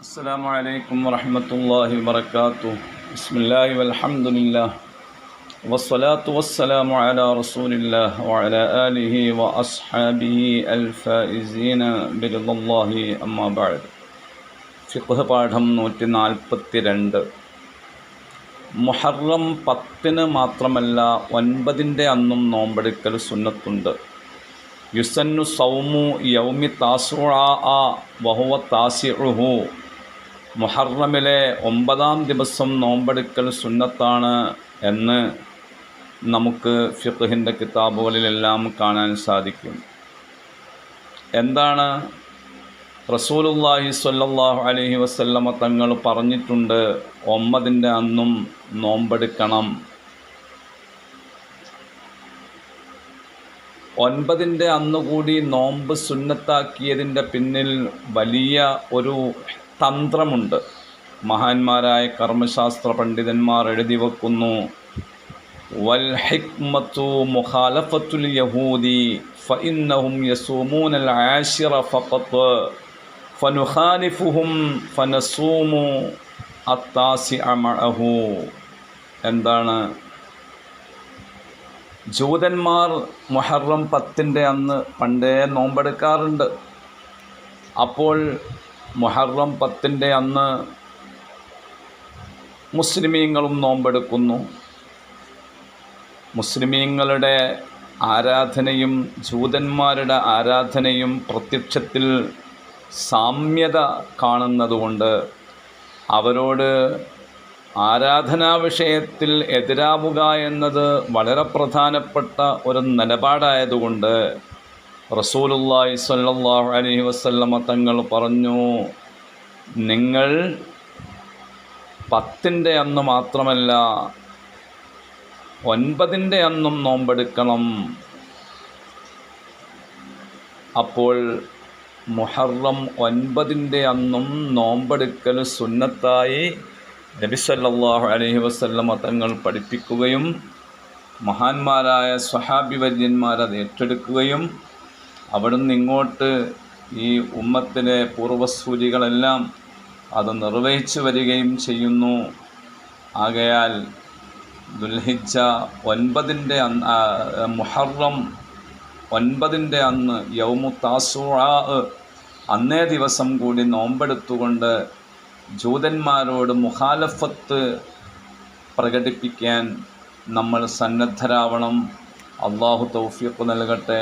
السلام عليكم ورحمة الله وبركاته بسم الله والحمد لله والصلاة والسلام على رسول الله وعلى آله وأصحابه الفائزين برضا الله أما بعد ഫിഖ് പാഠം നൂറ്റി നാൽപ്പത്തി രണ്ട് മുഹറം പത്തിന് മാത്രമല്ല ഒൻപതിൻ്റെ അന്നും നോമ്പെടുക്കൽ സുന്നത്തുണ്ട് യുസന്നു സൗമു യൗമി താസുആ വഹുവ താസിഉഹു മുഹറമിലെ ഒമ്പതാം ദിവസം നോമ്പെടുക്കൽ സുന്നത്താണ് എന്ന് നമുക്ക് ഫിഖഹിന്റെ കിതാബുകളിലെല്ലാം കാണാൻ സാധിക്കും. എന്താണ്? റസൂലുല്ലാഹി സ്വല്ലല്ലാഹു അലൈഹി വസല്ലമ തങ്ങൾ പറഞ്ഞിട്ടുണ്ട് ഒമ്പതിന്റെ അന്നും നോമ്പെടുക്കണം. ഒൻപതിന്റെ അന്നുകൂടി നോമ്പ് സുന്നത്താക്കിയതിന്റെ പിന്നിൽ വലിയ ഒരു തന്ത്രമുണ്ട്. മഹാന്മാരായ കർമ്മശാസ്ത്ര പണ്ഡിതന്മാർ എഴുതി വെക്കുന്നു വൽ ഹിക്മത്തു മുഖാലഫത്തുൽ യഹൂദി ഫഇന്നഹും യസൂമൂനൽ ആശിറ ഫഖത്ത് ഫനുഖാലിഫുഹും ഫനസൂമു അത്താസി അമഅഹു എന്താണ്? ജൂതന്മാർ മുഹറം പത്തിന്റെ അന്ന് പണ്ടേ നോമ്പെടുക്കാറുണ്ട്. അപ്പോൾ മുഹറം പത്തിന്റെ അന്ന് മുസ്ലിമീങ്ങളും നോമ്പെടുക്കുന്നു. മുസ്ലിമീങ്ങളുടെ ആരാധനയും ജൂതന്മാരുടെ ആരാധനയും പ്രത്യക്ഷത്തിൽ സാമ്യത കാണുന്നതുകൊണ്ട് അവരോട് ആരാധനാ വിഷയത്തിൽ എതിരാവുക എന്നത് വളരെ പ്രധാനപ്പെട്ട ഒരു നിലപാടായതുകൊണ്ട് റസൂലുല്ലാഹി സ്വല്ലല്ലാഹു അലൈഹി വസല്ലമ തങ്ങൾ പറഞ്ഞു നിങ്ങൾ പത്തിന്റെ അന്ന് മാത്രമല്ല ഒൻപതിന്റെ അന്നും നോമ്പെടുക്കണം. അപ്പോൾ മുഹറം ഒൻപതിന്റെ അന്നും നോമ്പെടുക്കൽ സുന്നത്തായി നബി സല്ലല്ലാഹു അലൈഹി വസല്ലമ തങ്ങൾ പഠിപ്പിക്കുകയും മഹാന്മാരായ സ്വഹാബി വര്യന്മാരത് ഏറ്റെടുക്കുകയും അവിടുന്ന് ഇങ്ങോട്ട് ഈ ഉമ്മത്തിലെ പൂർവസൂരികളെല്ലാം അത് നിർവഹിച്ചു വരികയും ചെയ്യുന്നു. ആകയാൽ ദുൽഹിജ ഒൻപതിന്റെ അന്ന് മുഹറം ഒൻപതിന്റെ അന്ന് യൗമു താസുആ അന്നേ ദിവസം കൂടി നോമ്പെടുത്തുകൊണ്ട് ജൂതന്മാരോട് മുഖാലഫത്ത് പ്രകടിപ്പിക്കാൻ നമ്മൾ സന്നദ്ധരാവണം. അള്ളാഹു തൗഫീഖ് നൽകട്ടെ.